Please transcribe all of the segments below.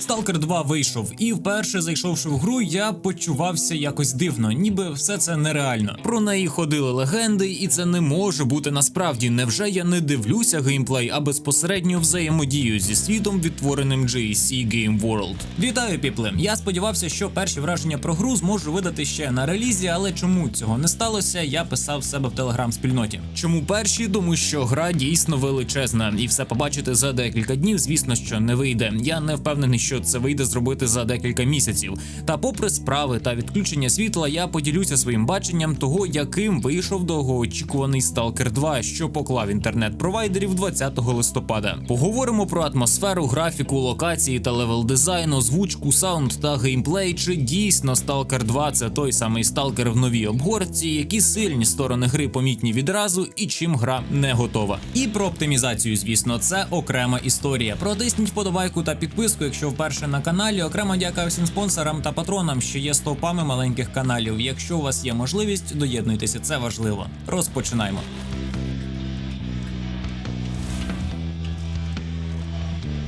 Stalker 2 вийшов, і вперше зайшовши в гру, я почувався якось дивно, ніби все це нереально. Про неї ходили легенди, і це не може бути насправді. Невже я не дивлюся геймплей, а безпосередньо взаємодію зі світом, відтвореним GSC Game World? Вітаю, піпли! Я сподівався, що перші враження про гру зможу видати ще на релізі, але чому цього не сталося, я писав себе в телеграм-спільноті. Чому перші? Тому що гра дійсно величезна, і все побачити за декілька днів, звісно, що не вийде. Я не впевнений, що це вийде зробити за декілька місяців. Та, попри справи та відключення світла, я поділюся своїм баченням того, яким вийшов довгоочікуваний Stalker 2, що поклав інтернет-провайдерів 20 листопада. Поговоримо про атмосферу, графіку, локації та левел дизайн, озвучку, саунд та геймплей. Чи дійсно Stalker 2 це той самий Stalker в новій обгорці, які сильні сторони гри помітні відразу, і чим гра не готова. І про оптимізацію, звісно, це окрема історія. Протисніть вподобайку та підписку, якщо вперше на каналі. Окремо дяка всім спонсорам та патронам, що є стовпами маленьких каналів. Якщо у вас є можливість, доєднуйтеся, це важливо. Розпочинаємо.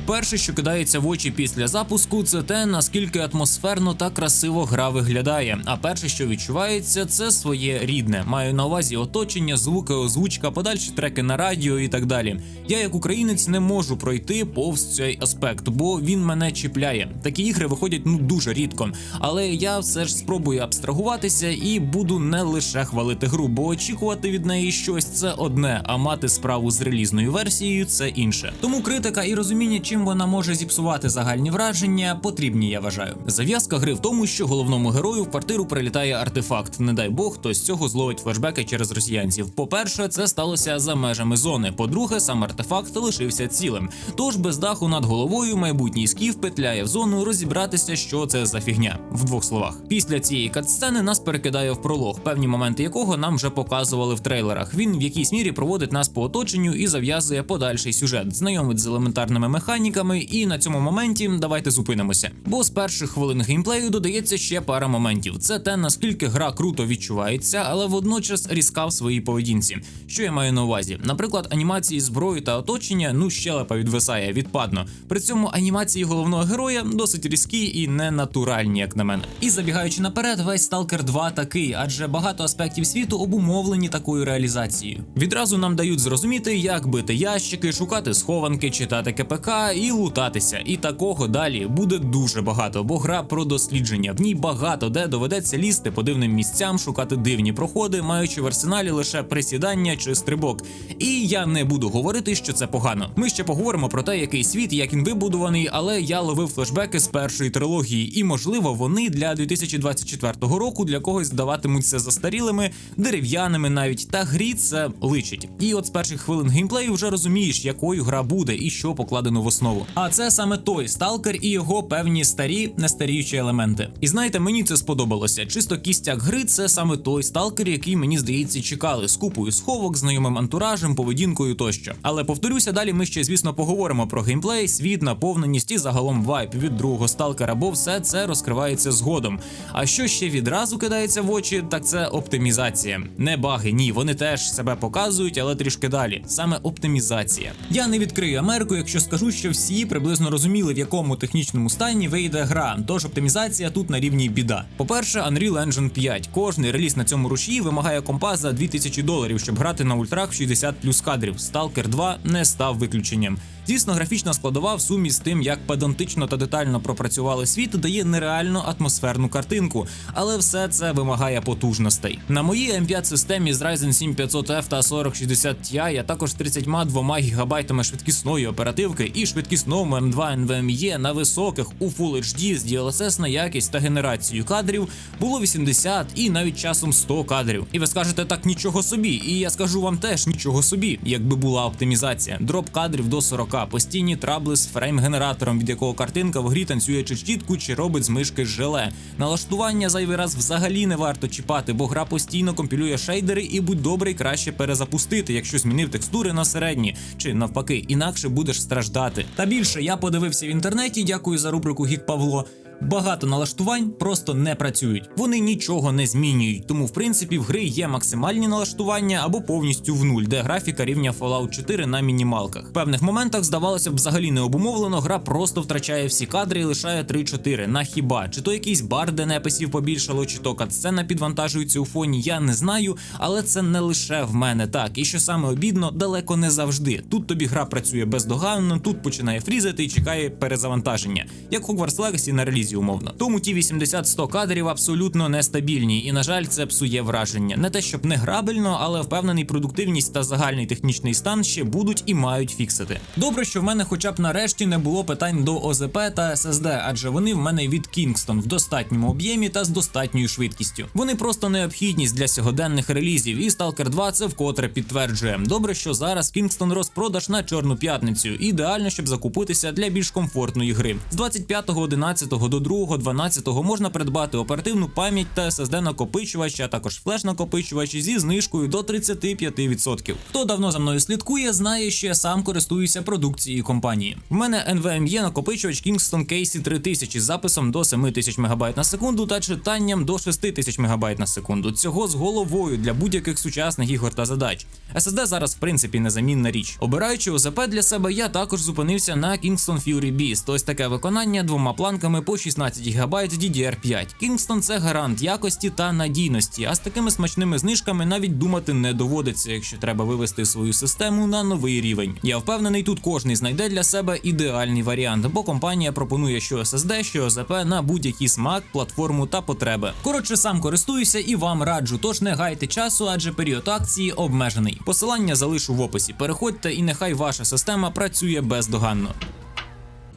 Перше, що кидається в очі після запуску, це те, наскільки атмосферно та красиво гра виглядає. А перше, що відчувається, це своє рідне. Маю на увазі оточення, звуки, озвучка, подальші треки на радіо і так далі. Я, як українець, не можу пройти повз цей аспект, бо він мене чіпляє. Такі ігри виходять ну дуже рідко. Але я все ж спробую абстрагуватися і буду не лише хвалити гру, бо очікувати від неї щось це одне, а мати справу з релізною версією це інше. Тому критика і розуміння, чим вона може зіпсувати загальні враження, потрібні, я вважаю. Зав'язка гри в тому, що головному герою в квартиру прилітає артефакт. Не дай Бог, хтось з цього зловить флешбеки через росіянців. По-перше, це сталося за межами зони. По-друге, сам артефакт лишився цілим. Тож без даху над головою майбутній скіф петляє в зону розібратися, що це за фігня. В двох словах. Після цієї катсцени нас перекидає в пролог, певні моменти якого нам вже показували в трейлерах. Він в якійсь мірі проводить нас по оточенню і зав'язує подальший сюжет, знайомить з елементарними механіками. І на цьому моменті давайте зупинимося. Бо з перших хвилин геймплею додається ще пара моментів. Це те, наскільки гра круто відчувається, але водночас різка в своїй поведінці. Що я маю на увазі? Наприклад, анімації зброї та оточення, ну щелепа відвисає відпадно. При цьому анімації головного героя досить різкі і ненатуральні, як на мене. І забігаючи наперед, весь Stalker 2 такий, адже багато аспектів світу обумовлені такою реалізацією. Відразу нам дають зрозуміти, як бити ящики, шукати схованки, читати КПК і лутатися. І такого далі буде дуже багато, бо гра про дослідження. В ній багато де доведеться лізти по дивним місцям, шукати дивні проходи, маючи в арсеналі лише присідання чи стрибок. І я не буду говорити, що це погано. Ми ще поговоримо про те, який світ, як він вибудований, але я ловив флешбеки з першої трилогії, і можливо вони для 2024 року для когось здаватимуться застарілими, дерев'яними навіть та грі це личить. І от з перших хвилин геймплею вже розумієш, якою гра буде і що покладено в основу. А це саме той сталкер і його певні старі нестаріючі елементи. І знаєте, мені це сподобалося. Чисто кістяк гри це саме той сталкер, який мені здається чекали з купою сховок, знайомим антуражем, поведінкою тощо. Але повторюся, далі ми ще, звісно, поговоримо про геймплей, світ, наповненість і загалом вайп від другого сталкера, бо все це розкривається згодом. А що ще відразу кидається в очі, так це оптимізація. Не баги, ні, вони теж себе показують, але трішки далі. Саме оптимізація. Я не відкрию Америку, якщо скажу, що всі приблизно розуміли, в якому технічному стані вийде гра. Тож оптимізація тут на рівні біда. По-перше, Unreal Engine 5. Кожний реліз на цьому руші вимагає компа за 2000 доларів, щоб грати на ультрах в 60 плюс кадрів. Stalker 2 не став виключенням. Звісно, графічна складова в сумі з тим, як педантично та детально пропрацювали світ, дає нереально атмосферну картинку, але все це вимагає потужностей. На моїй M5 системі з Ryzen 7 500F та 4060 Ti, а також 32 гігабайтами швидкісної оперативки і швидкісному M2 NVMe на високих у Full HD з DLSS на якість та генерацію кадрів було 80 і навіть часом 100 кадрів. І ви скажете так нічого собі. І я скажу вам теж нічого собі, якби була оптимізація. Дроп кадрів до 40, постійні трабли з фрейм-генератором, від якого картинка в грі танцює чи чітку, чи робить з мишки желе. Налаштування зайвий раз взагалі не варто чіпати, бо гра постійно компілює шейдери і будь добрий краще перезапустити, якщо змінив текстури на середні, чи навпаки, інакше будеш страждати. Та більше я подивився в інтернеті. Дякую за рубрику Гік Павло. Багато налаштувань просто не працюють. Вони нічого не змінюють. Тому, в принципі, в гри є максимальні налаштування або повністю в нуль, де графіка рівня Fallout 4 на мінімалках. В певних моментах здавалося б, взагалі не обумовлено, гра просто втрачає всі кадри і лишає 3-4. На хіба чи то якийсь бар, де неписів побільшало, чи то катсцена підвантажується у фоні. Я не знаю, але це не лише в мене так. І що саме обідно, далеко не завжди. Тут тобі гра працює бездоганно, тут починає фрізити і чекає перезавантаження, як Hogwarts Legacy на релізі, умовно. Тому ті 80-100 кадрів абсолютно нестабільні, і на жаль, це псує враження. Не те, щоб не грабельно, але впевнений, продуктивність та загальний технічний стан ще будуть і мають фіксити. Добре, що в мене, хоча б нарешті, не було питань до ОЗП та SSD, адже вони в мене від Kingston в достатньому об'ємі та з достатньою швидкістю. Вони просто необхідність для сьогоденних релізів, і Stalker 2 це вкотре підтверджує. Добре, що зараз Kingston розпродаж на чорну п'ятницю. Ідеально, щоб закупитися для більш комфортної гри. З 25.11 до 2.12 можна придбати оперативну пам'ять та SSD накопичувач, а також флеш накопичувач зі знижкою до 35%. Хто давно за мною слідкує, знає, що я сам користуюся продукцією компанії. В мене NVMe накопичувач Kingston Casey 3000 з записом до 7000 МБ на секунду та читанням до 6000 МБ на секунду. Цього з головою для будь-яких сучасних ігор та задач. SSD зараз в принципі незамінна річ. Обираючи ОЗП для себе, я також зупинився на Kingston Fury Beast. Ось таке виконання двома планками по 16 ГБ DDR5. Kingston – це гарант якості та надійності. А з такими смачними знижками навіть думати не доводиться, якщо треба вивести свою систему на новий рівень. Я впевнений, тут кожний знайде для себе ідеальний варіант, бо компанія пропонує що SSD, що ОЗП на будь-який смак, платформу та потреби. Коротше, сам користуюся і вам раджу, тож не гайте часу, адже період акції обмежений. Посилання залишу в описі. Переходьте і нехай ваша система працює бездоганно.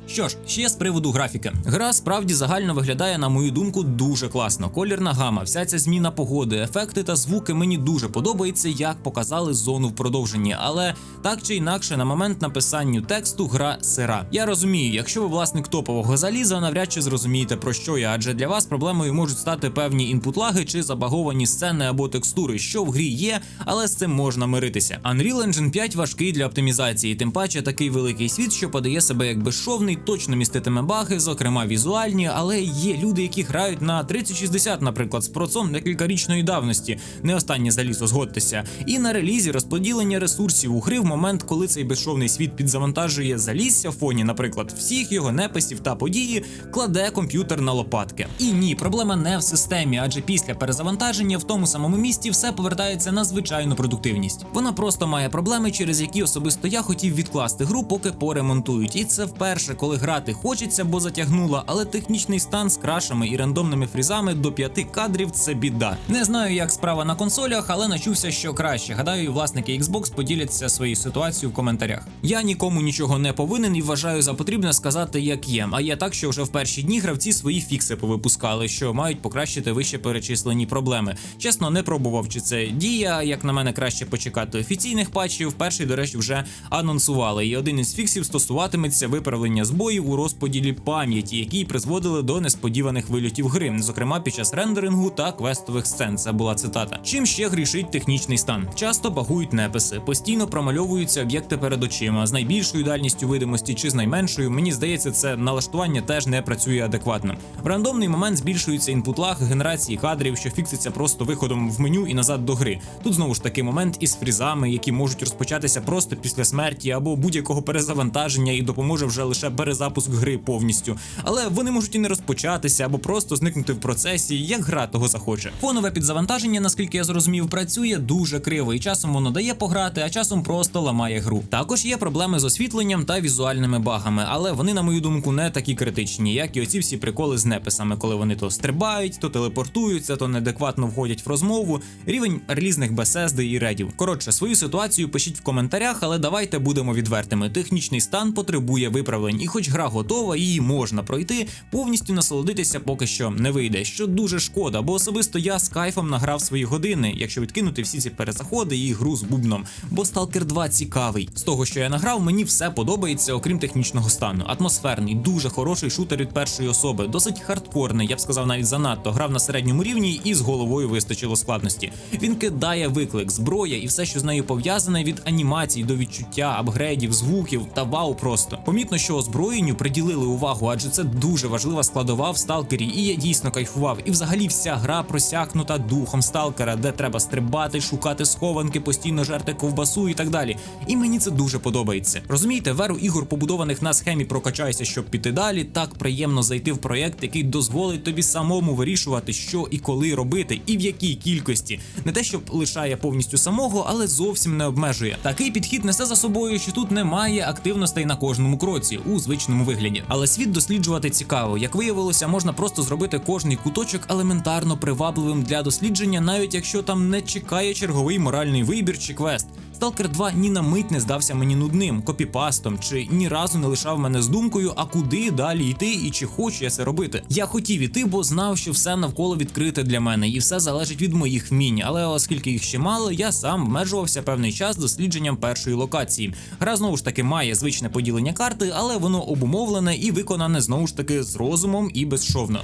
Що ж, ще з приводу графіки. Гра справді загально виглядає, на мою думку, дуже класно. Колірна гама, вся ця зміна погоди, ефекти та звуки мені дуже подобається, як показали зону в продовженні. Але так чи інакше, на момент написанню тексту гра сира. Я розумію, якщо ви власник топового заліза, навряд чи зрозумієте про що я, адже для вас проблемою можуть стати певні інпут-лаги чи забаговані сцени або текстури, що в грі є, але з цим можна миритися. Unreal Engine 5 важкий для оптимізації, тим паче такий великий світ, що подає себе як безшовний точно міститиме баги, зокрема візуальні, але є люди, які грають на 3060, наприклад, з процом декількарічної давності, не останнє залізо, згодьтеся. І на релізі розподілення ресурсів у гри в момент, коли цей безшовний світ підзавантажує залісся в фоні, наприклад, всіх його неписів та події, кладе комп'ютер на лопатки. І ні, проблема не в системі, адже після перезавантаження в тому самому місті все повертається на звичайну продуктивність. Вона просто має проблеми, через які особисто я хотів відкласти гру, поки поремонтують. І це вперше, коли грати хочеться, бо затягнула, але технічний стан з крашами і рандомними фрізами до п'яти кадрів це біда. Не знаю, як справа на консолях, але начувся, що краще. Гадаю, власники Xbox поділяться своєю ситуацією в коментарях. Я нікому нічого не повинен і вважаю за потрібне сказати, як є. А є так, що вже в перші дні гравці свої фікси повипускали, що мають покращити вище перечислені проблеми. Чесно, не пробував, чи це дія. Як на мене, краще почекати офіційних патчів. Перший, до речі, вже анонсували. І один із фіксів стосуватиметься виправлення збоїв у розподілі пам'яті, які призводили до несподіваних вильотів гри, зокрема під час рендерингу та квестових сцен. Це була цитата. Чим ще грішить технічний стан? Часто багують неписи, постійно промальовуються об'єкти перед очима з найбільшою дальністю видимості чи з найменшою. Мені здається, це налаштування теж не працює адекватно. В рандомний момент збільшується інпут-лаг генерації кадрів, що фікситься просто виходом в меню і назад до гри. Тут знову ж таки момент із фрізами, які можуть розпочатися просто після смерті або будь-якого перезавантаження, і допоможе вже лише перезапуск гри повністю. Але вони можуть і не розпочатися або просто зникнути в процесі, як гра того захоче. Фонове підзавантаження, наскільки я зрозумів, працює дуже криво, і часом воно дає пограти, а часом просто ламає гру. Також є проблеми з освітленням та візуальними багами, але вони, на мою думку, не такі критичні, як і оці всі приколи з неписами, коли вони то стрибають, то телепортуються, то неадекватно входять в розмову. Рівень релізних бесезди і редів. Коротше, свою ситуацію пишіть в коментарях, але давайте будемо відвертими. Технічний стан потребує виправлень, і хоч гра готова, її можна пройти, повністю насолодитися поки що не вийде. Що дуже шкода, бо особисто я з кайфом награв свої години, якщо відкинути всі ці перезаходи і гру з бубном. Бо Stalker 2 цікавий. З того, що я награв, мені все подобається, окрім технічного стану. Атмосферний, дуже хороший шутер від першої особи, досить хардкорний, я б сказав, навіть занадто. Грав на середньому рівні і з головою вистачило складності. Він кидає виклик, зброя і все, що з нею пов'язане, від анімацій до відчуття, апгрейдів, звуків та вау просто. Помітно, що озброєння озброєнню приділили увагу, адже це дуже важлива складова в сталкері, і я дійсно кайфував. І взагалі вся гра просякнута духом сталкера, де треба стрибати, шукати схованки, постійно жерти ковбасу і так далі. І мені це дуже подобається. Розумієте, веру ігор, побудованих на схемі прокачайся, щоб піти далі. Так приємно зайти в проєкт, який дозволить тобі самому вирішувати, що і коли робити, і в якій кількості. Не те, щоб лишає повністю самого, але зовсім не обмежує. Такий підхід несе за собою, що тут немає активностей на кожному кроці у звичному вигляді. Але світ досліджувати цікаво. Як виявилося, можна просто зробити кожний куточок елементарно привабливим для дослідження, навіть якщо там не чекає черговий моральний вибір чи квест. Stalker 2 ні на мить не здався мені нудним, копіпастом, чи ні разу не лишав мене з думкою, а куди далі йти і чи хочу я це робити. Я хотів іти, бо знав, що все навколо відкрите для мене, і все залежить від моїх вмінь. Але оскільки їх ще мало, я сам обмежувався певний час дослідженням першої локації. Гра знову ж таки має звичне поділення карти, але воно обумовлене і виконане знову ж таки з розумом і безшовно.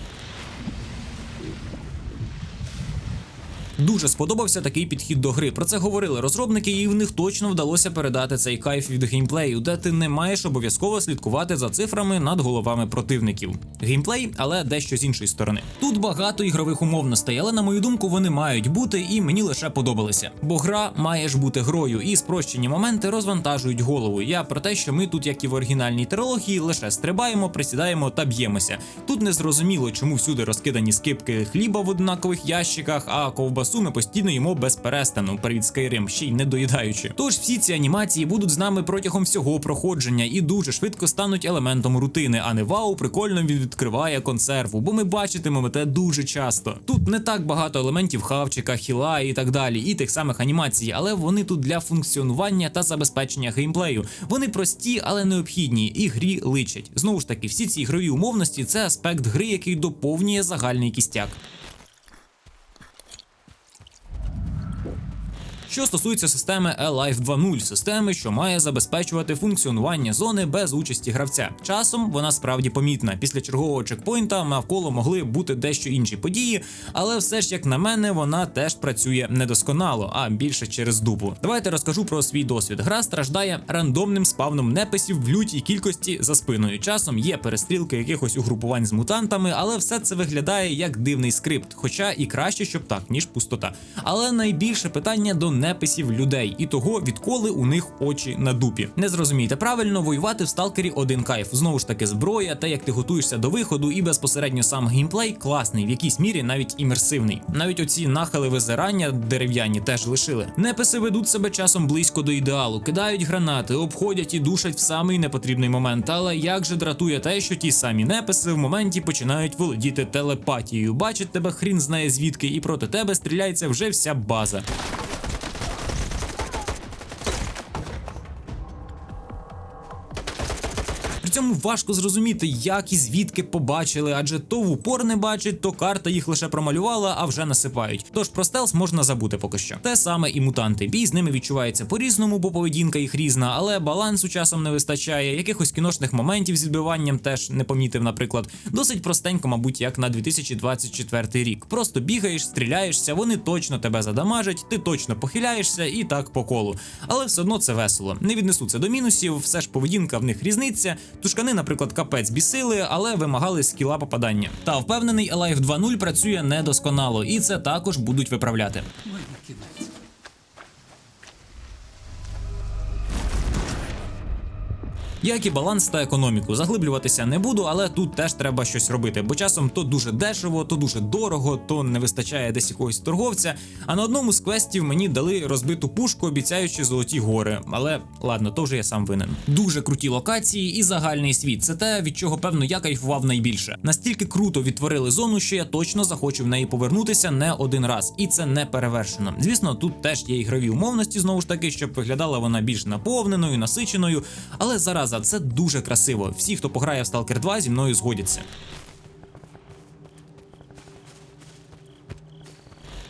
Дуже сподобався такий підхід до гри. Про це говорили розробники, і в них точно вдалося передати цей кайф від геймплею, де ти не маєш обов'язково слідкувати за цифрами над головами противників. Геймплей, але дещо з іншої сторони. Тут багато ігрових умовностей, але на мою думку, вони мають бути і мені лише подобалися. Бо гра має ж бути грою, і спрощені моменти розвантажують голову. Я про те, що ми тут, як і в оригінальній трилогії, лише стрибаємо, присідаємо та б'ємося. Тут не зрозуміло, чому всюди розкидані скипки хліба в однакових ящиках, а ковбасу ми постійно їмо без перестану. Привіт Skyrim, ще й не доїдаючи. Тож всі ці анімації будуть з нами протягом всього проходження і дуже швидко стануть елементом рутини, а не вау, прикольно він відкриває консерву, бо ми бачитимемо те дуже часто. Тут не так багато елементів хавчика, хіла і так далі, і тих самих анімацій, але вони тут для функціонування та забезпечення геймплею. Вони прості, але необхідні, і грі личать. Знову ж таки, всі ці ігрові умовності це аспект гри, який доповнює загальний кістяк. Що стосується системи Alive 2.0, системи, що має забезпечувати функціонування зони без участі гравця. Часом вона справді помітна. Після чергового чекпоінта навколо могли бути дещо інші події, але все ж, як на мене, вона теж працює недосконало, а більше через дупу. Давайте розкажу про свій досвід. Гра страждає рандомним спавном неписів в лютій кількості за спиною. Часом є перестрілки якихось угрупувань з мутантами, але все це виглядає як дивний скрипт, хоча і краще, щоб так, ніж пустота. Але найбільше питання до неписів людей і того, відколи у них очі на дупі. Не зрозумійте правильно, воювати в сталкері один кайф. Знову ж таки, зброя, те, як ти готуєшся до виходу, і безпосередньо сам геймплей класний, в якійсь мірі навіть імерсивний. Навіть оці нахили визирання дерев'яні теж лишили. Неписи ведуть себе часом близько до ідеалу, кидають гранати, обходять і душать в самий непотрібний момент. Але як же дратує те, що ті самі неписи в моменті починають володіти телепатією, бачать тебе хрін знає звідки, і проти тебе стріляється вже вся база. Цьому важко зрозуміти, як і звідки побачили, адже то в упор не бачить, то карта їх лише промалювала, а вже насипають. Тож про стелс можна забути поки що. Те саме і мутанти. Бій з ними відчувається по-різному, бо поведінка їх різна, але балансу часом не вистачає. Якихось кіношних моментів з відбиванням теж не помітив, наприклад. Досить простенько, мабуть, як на 2024 рік. Просто бігаєш, стріляєшся, вони точно тебе задамажать, ти точно похиляєшся і так по колу. Але все одно це весело. Не віднесу це до мінусів, все ж поведінка в них різниця. Тушкани, наприклад, капець бісили, але вимагали скіла попадання. Та впевнений, Alive 2.0 працює недосконало, і це також будуть виправляти. Як і баланс та економіку. Заглиблюватися не буду, але тут теж треба щось робити, бо часом то дуже дешево, то дуже дорого, то не вистачає десь якогось торговця. А на одному з квестів мені дали розбиту пушку, обіцяючи золоті гори. Але ладно, то вже я сам винен. Дуже круті локації і загальний світ. Це те, від чого певно я кайфував найбільше. Настільки круто відтворили зону, що я точно захочу в неї повернутися не один раз, і це не перевершено. Звісно, тут теж є ігрові умовності знову ж таки, щоб виглядала вона більш наповненою, насиченою, але зараз це дуже красиво. Всі, хто пограє в Stalker 2, зі мною згодяться.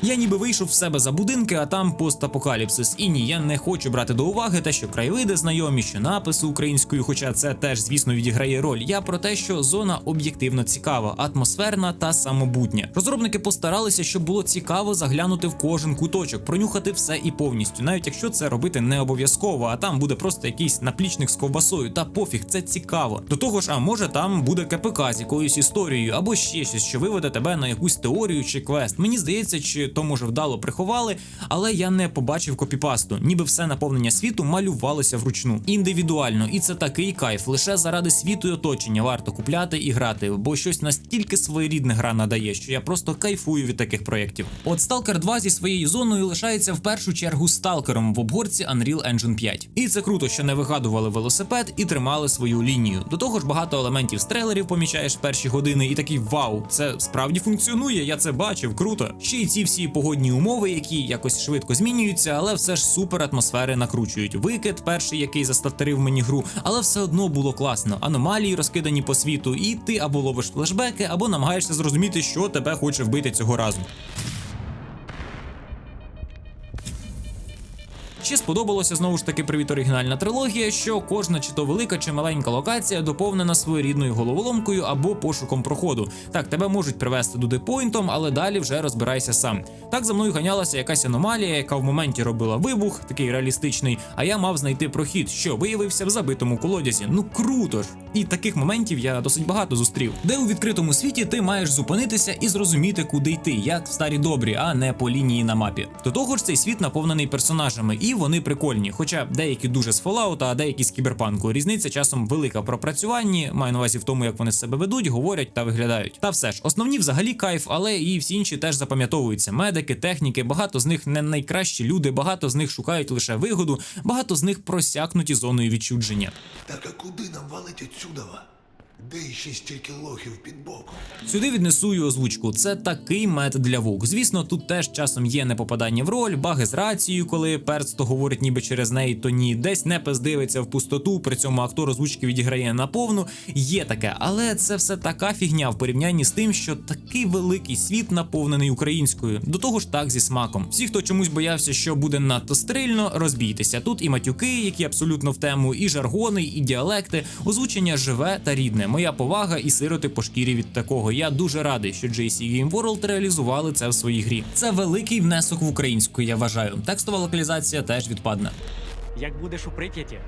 Я ніби вийшов в себе за будинки, а там постапокаліпсис. І ні, я не хочу брати до уваги те, що краєвиди знайомі, що написи українською, хоча це теж, звісно, відіграє роль. Я про те, що зона об'єктивно цікава, атмосферна та самобутня. Розробники постаралися, щоб було цікаво заглянути в кожен куточок, пронюхати все і повністю, навіть якщо це робити не обов'язково, а там буде просто якийсь наплічник з ковбасою. Та пофіг, це цікаво. До того ж, а може там буде КПК з якоюсь історією, або ще щось, що виведе тебе на якусь теорію чи квест. Мені здається, чи то може вдало приховали, але я не побачив копіпасту, ніби все наповнення світу малювалося вручну індивідуально, і це такий кайф. Лише заради світу і оточення варто купляти і грати, бо щось настільки своєрідне гра надає, що я просто кайфую від таких проєктів. От Stalker 2 зі своєю зоною лишається в першу чергу сталкером в обгорці Unreal Engine 5. І це круто, що не вигадували велосипед і тримали свою лінію. До того ж, багато елементів з трейлерів помічаєш в перші години, і такий вау, це справді функціонує. Я це бачив, круто. Ще й ці всі погодні умови, які якось швидко змінюються, але все ж супер атмосфери накручують. Викид, перший, який застатерив мені гру, але все одно було класно. Аномалії розкидані по світу, і ти або ловиш флешбеки, або намагаєшся зрозуміти, що тебе хоче вбити цього разу. Ще сподобалося знову ж таки привіт оригінальна трилогія, що кожна чи то велика, чи маленька локація доповнена своєрідною головоломкою або пошуком проходу. Так, тебе можуть привести дудепойнтом, але далі вже розбирайся сам. Так за мною ганялася якась аномалія, яка в моменті робила вибух, такий реалістичний. А я мав знайти прохід, що виявився в забитому колодязі. Ну круто ж! І таких моментів я досить багато зустрів, де у відкритому світі ти маєш зупинитися і зрозуміти, куди йти, як в старі добрі, а не по лінії на мапі. До того ж, цей світ наповнений персонажами, і вони прикольні. Хоча деякі дуже з Fallout, а деякі з кіберпанку. Різниця часом велика в пропрацюванні, маю на увазі в тому, як вони себе ведуть, говорять та виглядають. Та все ж, основні взагалі кайф, але і всі інші теж запам'ятовуються. Медики, техніки, багато з них не найкращі люди, багато з них шукають лише вигоду, багато з них просякнуті зоною відчудження. Так а куди нам валить отсюдова? Де іще стільки лохів під боком? Сюди віднесу і озвучку. Це такий мед для вук. Звісно, тут теж часом є непопадання в роль, баги з рацією, коли перц то говорить ніби через неї, то ні. Десь непес дивиться в пустоту, при цьому актор озвучки відіграє наповну. Є таке, але це все така фігня в порівнянні з тим, що такий великий світ наповнений українською. До того ж, так зі смаком. Всі, хто чомусь боявся, що буде надто стрильно, розбійтеся. Тут і матюки, які абсолютно в тему, і жаргони, і діалекти. Озвучення живе та рідне. Моя повага і сироти по шкірі від такого. Я дуже радий, що JC Game World реалізували це в своїй грі. Це великий внесок в українську, я вважаю. Текстова локалізація теж відпадна. Як будеш у прип'яті?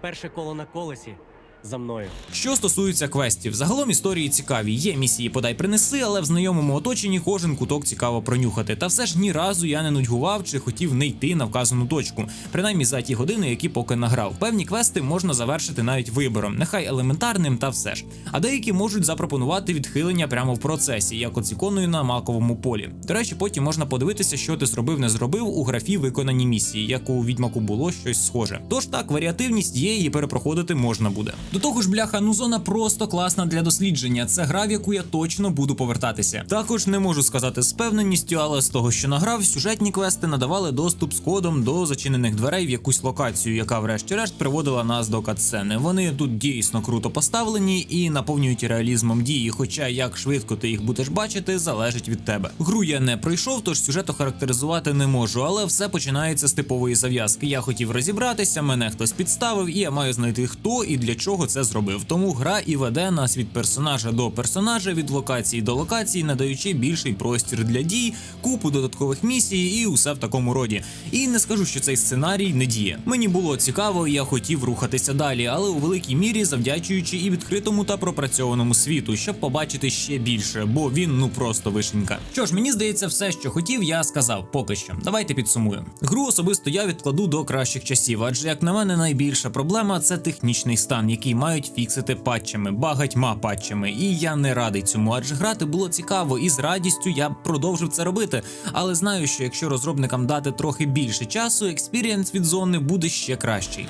Перше коло на колесі за мною. Що стосується квестів, загалом історії цікаві. Є місії подай принеси, але в знайомому оточенні кожен куток цікаво пронюхати. Та все ж ні разу я не нудьгував чи хотів не йти на вказану точку, принаймні за ті години, які поки награв. Певні квести можна завершити навіть вибором, нехай елементарним, та все ж. А деякі можуть запропонувати відхилення прямо в процесі, як от на маковому полі. До речі, потім можна подивитися, що ти зробив, не зробив у графі виконані місії, як у відьмаку було щось схоже. Тож так, варіативність є, і перепроходити можна буде. До того ж, бляха, ну зона просто класна для дослідження. Це гра, в яку я точно буду повертатися. Також не можу сказати з певненістю, але з того, що награв, сюжетні квести надавали доступ з кодом до зачинених дверей в якусь локацію, яка, врешті-решт, приводила нас до катсцени. Вони тут дійсно круто поставлені і наповнюють реалізмом дії. Хоча як швидко ти їх будеш бачити, залежить від тебе. Гру я не пройшов, тож сюжет охарактеризувати не можу, але все починається з типової зав'язки. Я хотів розібратися, мене хтось підставив, і я маю знайти хто і для чого це зробив. Тому гра і веде нас від персонажа до персонажа, від локації до локації, надаючи більший простір для дій, купу додаткових місій і усе в такому роді. І не скажу, що цей сценарій не діє. Мені було цікаво, і я хотів рухатися далі, але у великій мірі завдячуючи і відкритому та пропрацьованому світу, щоб побачити ще більше, бо він ну просто вишенька. Що ж, мені здається, все, що хотів, я сказав поки що. Давайте підсумуємо. Гру особисто я відкладу до кращих часів, адже як на мене, найбільша проблема це технічний стан, який мають фіксити патчами, багатьма патчами. І я не радий цьому, адже грати було цікаво, і з радістю я продовжив це робити. Але знаю, що якщо розробникам дати трохи більше часу, експірієнс від зони буде ще кращий.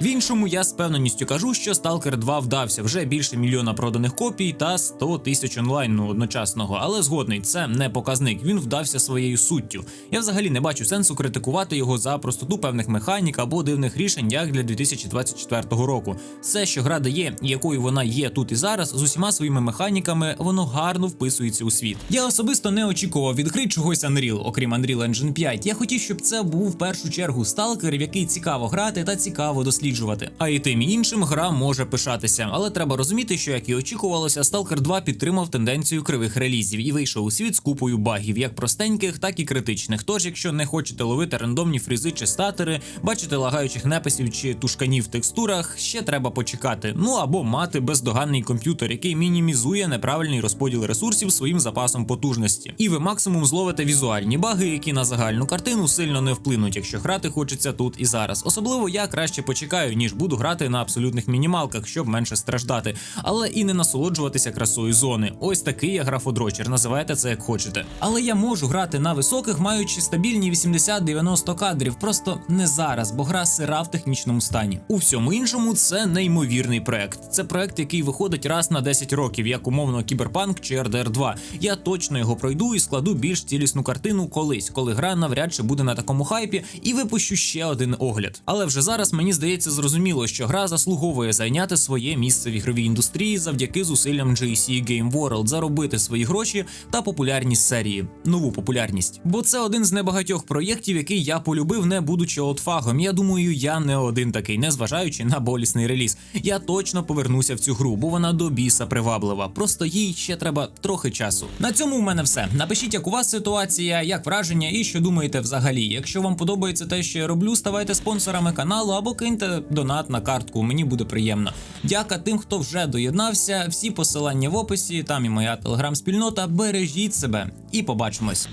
В іншому я з певненістю кажу, що Stalker 2 вдався вже більше мільйона проданих копій та 100 тисяч онлайну одночасного, але згодний це не показник. Він вдався своєю суттю. Я взагалі не бачу сенсу критикувати його за простоту певних механік або дивних рішень, як для 2024 року. Все, що гра дає, якою вона є тут і зараз, з усіма своїми механіками, воно гарно вписується у світ. Я особисто не очікував від гри чогось Unreal, окрім Unreal Engine 5. Я хотів, щоб це був в першу чергу сталкер, в який цікаво грати та цікаво досліджувати. А і тим іншим гра може пишатися. Але треба розуміти, що як і очікувалося, Stalker 2 підтримав тенденцію кривих релізів і вийшов у світ з купою багів, як простеньких, так і критичних. Тож, якщо не хочете ловити рандомні фрізи чи статери, бачити лагаючих неписів чи тушканів в текстурах, ще треба почекати. Ну або мати бездоганний комп'ютер, який мінімізує неправильний розподіл ресурсів своїм запасом потужності. І ви максимум зловите візуальні баги, які на загальну картину сильно не вплинуть, якщо грати хочеться тут і зараз. Особливо я краще почекаю, ніж буду грати на абсолютних мінімалках, щоб менше страждати, але і не насолоджуватися красою зони. Ось такий я графодрочер, називайте це як хочете. Але я можу грати на високих, маючи стабільні 80-90 кадрів, просто не зараз, бо гра сира в технічному стані. У всьому іншому це неймовірний проект. Це проект, який виходить раз на 10 років, як умовно Кіберпанк чи RDR 2. Я точно його пройду і складу більш цілісну картину колись, коли гра навряд чи буде на такому хайпі, і випущу ще один огляд. Але вже зараз мені здається зрозуміло, що гра заслуговує зайняти своє місце в ігровій індустрії завдяки зусиллям GSC Game World, заробити свої гроші та популярність серії, нову популярність. Бо це один з небагатьох проєктів, який я полюбив, не будучи олдфагом. Я думаю, я не один такий, незважаючи на болісний реліз. Я точно повернуся в цю гру, бо вона до біса приваблива. Просто їй ще треба трохи часу. На цьому в мене все. Напишіть, як у вас ситуація, як враження і що думаєте взагалі. Якщо вам подобається те, що я роблю, ставайте спонсорами каналу або киньте донат на картку. Мені буде приємно. Дяка тим, хто вже доєднався. Всі посилання в описі. Там і моя телеграм-спільнота. Бережіть себе і побачимось.